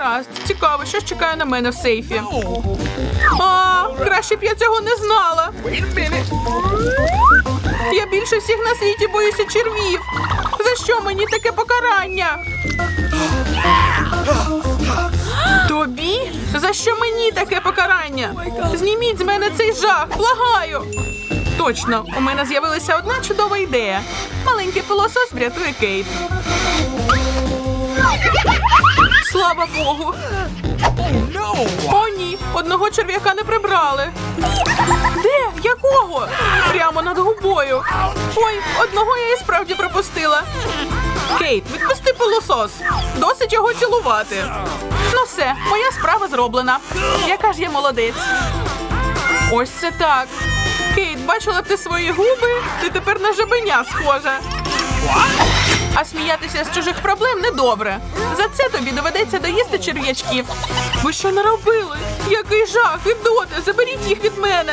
Раз, цікаво, що ж чекає на мене в сейфі. А, краще б я цього не знала. Я більше всіх на світі боюся червів. За що мені таке покарання? Тобі? За що мені таке покарання? Зніміть з мене цей жах, благаю. Точно, у мене з'явилася одна чудова ідея. Маленький пилосос врятує Кейт. Слава Богу. О, ні, одного черв'яка не прибрали. Де? Якого? Прямо над губою. Ой, одного я і справді пропустила. Кейт, відпусти пилосос. Досить його цілувати. Ну все, моя справа зроблена. Яка ж я молодець. Ось це так. Кейт, бачила б ти свої губи? Ти тепер на жабеня схожа. А сміятися з чужих проблем недобре. За це тобі доведеться доїсти черв'ячків. Ви що наробили? Який жах, ідоти, заберіть їх від мене.